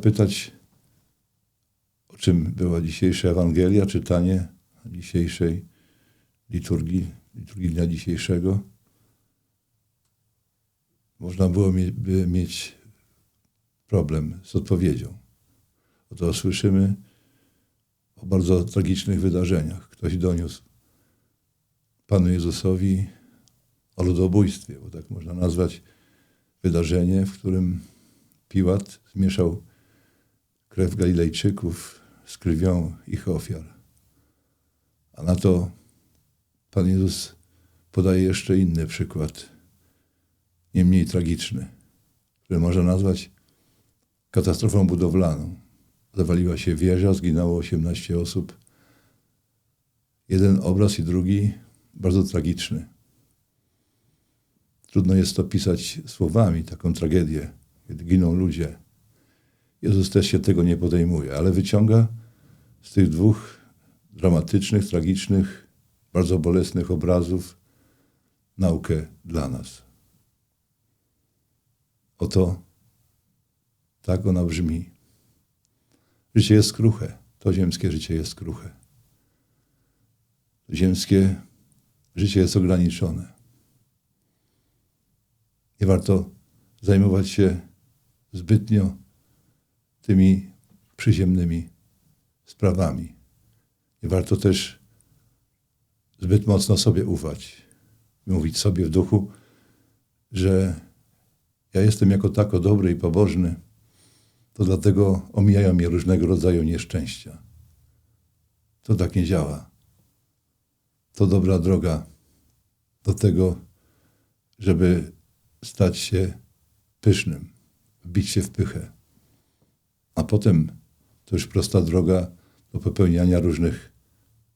zapytać, o czym była dzisiejsza Ewangelia, czytanie dzisiejszej liturgii, liturgii dnia dzisiejszego. Można byłoby mieć problem z odpowiedzią. Oto słyszymy o bardzo tragicznych wydarzeniach. Ktoś doniósł Panu Jezusowi o ludobójstwie, bo tak można nazwać wydarzenie, w którym Piłat zmieszał krew Galilejczyków z krwią ich ofiar. A na to Pan Jezus podaje jeszcze inny przykład, nie mniej tragiczny, który można nazwać katastrofą budowlaną. Zawaliła się wieża, zginęło 18 osób. Jeden obraz i drugi bardzo tragiczny. Trudno jest to pisać słowami, taką tragedię, kiedy giną ludzie. Jezus też się tego nie podejmuje, ale wyciąga z tych dwóch dramatycznych, tragicznych, bardzo bolesnych obrazów naukę dla nas. Oto tak ona brzmi. Życie jest kruche. To ziemskie życie jest kruche. Ziemskie życie jest ograniczone. Nie warto zajmować się zbytnio tymi przyziemnymi sprawami. Nie warto też zbyt mocno sobie ufać. Mówić sobie w duchu, że ja jestem jako tako dobry i pobożny, to dlatego omijają mnie różnego rodzaju nieszczęścia. To tak nie działa. To dobra droga do tego, żeby stać się pysznym, wbić się w pychę. A potem to już prosta droga do popełniania różnych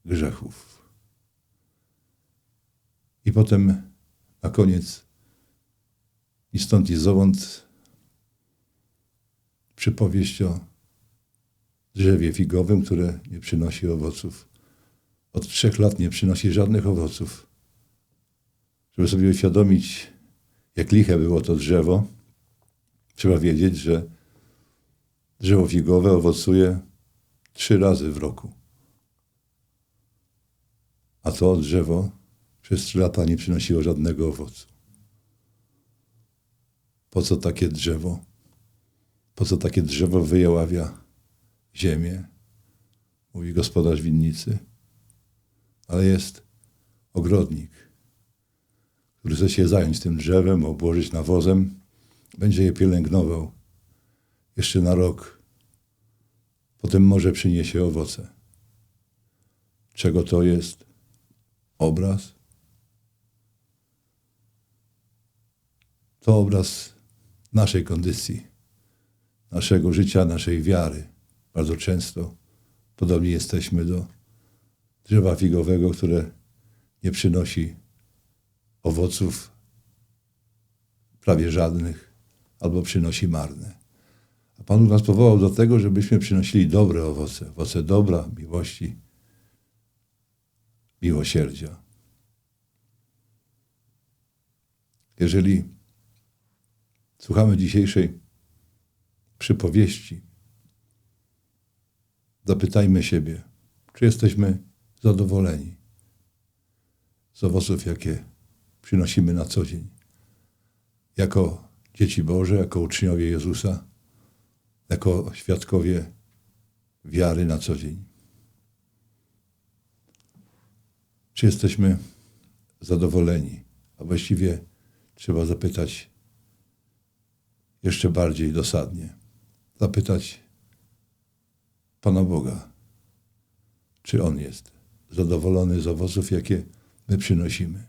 grzechów. I potem na koniec i stąd i zowąd przypowieść o drzewie figowym, które nie przynosi owoców. Od trzech lat nie przynosi żadnych owoców. Żeby sobie uświadomić, jak liche było to drzewo, trzeba wiedzieć, że drzewo figowe owocuje trzy razy w roku. A to drzewo przez trzy lata nie przynosiło żadnego owocu. Po co takie drzewo? Po co takie drzewo wyjaławia ziemię? Mówi gospodarz winnicy. Ale jest ogrodnik, który chce się zająć tym drzewem, obłożyć nawozem, będzie je pielęgnował jeszcze na rok. Potem może przyniesie owoce. Czego to jest? Obraz? To obraz naszej kondycji, naszego życia, naszej wiary. Bardzo często podobni jesteśmy do drzewa figowego, które nie przynosi owoców prawie żadnych, albo przynosi marne. A Pan nas powołał do tego, żebyśmy przynosili dobre owoce, owoce dobra, miłości, miłosierdzia. Jeżeli słuchamy dzisiejszej przypowieści, zapytajmy siebie, czy jesteśmy zadowoleni z owoców, jakie przynosimy na co dzień. Jako dzieci Boże, jako uczniowie Jezusa, jako świadkowie wiary na co dzień. Czy jesteśmy zadowoleni? A właściwie trzeba zapytać jeszcze bardziej dosadnie. Zapytać Pana Boga, czy On jest zadowolony z owoców, jakie my przynosimy.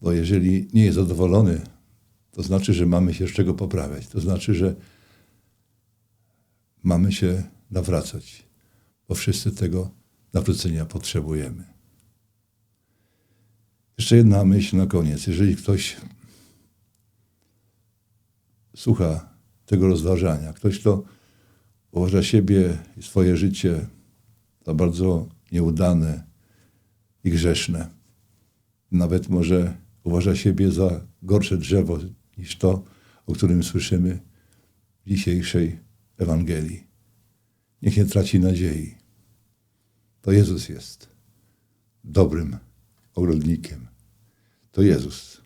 Bo jeżeli nie jest zadowolony, to znaczy, że mamy się z czego poprawiać. To znaczy, że mamy się nawracać, bo wszyscy tego nawrócenia potrzebujemy. Jeszcze jedna myśl na koniec. Jeżeli ktoś słucha tego rozważania, ktoś, kto uważa siebie i swoje życie za bardzo nieudane i grzeszne, nawet może uważa siebie za gorsze drzewo niż to, o którym słyszymy w dzisiejszej Ewangelii. Niech nie traci nadziei. To Jezus jest dobrym ogrodnikiem. To Jezus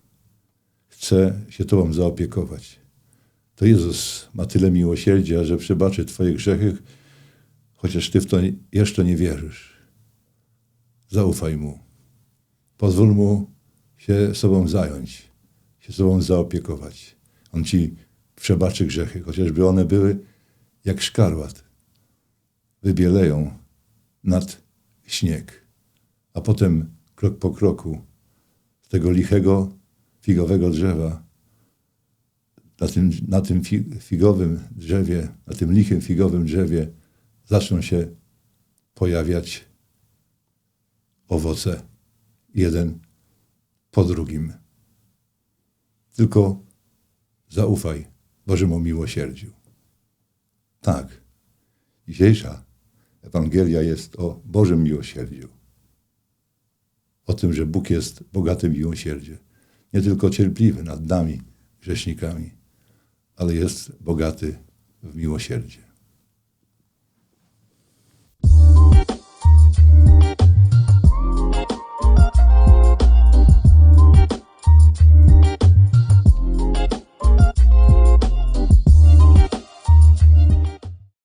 chce się Tobą zaopiekować. To Jezus ma tyle miłosierdzia, że przebaczy Twoje grzechy, chociaż Ty w to jeszcze nie wierzysz. Zaufaj Mu. Pozwól Mu się sobą zająć, się sobą zaopiekować. On Ci przebaczy grzechy, chociażby one były jak szkarłat. Wybieleją nad śnieg, a potem krok po kroku z tego lichego figowego drzewa, na tym, na tym fi- figowym drzewie, na tym lichym figowym drzewie zaczną się pojawiać owoce, jeden po drugim. Tylko zaufaj Bożemu miłosierdziu. Tak, dzisiejsza Ewangelia jest o Bożym miłosierdziu. O tym, że Bóg jest bogaty w miłosierdzie. Nie tylko cierpliwy nad nami, grzesznikami, ale jest bogaty w miłosierdzie.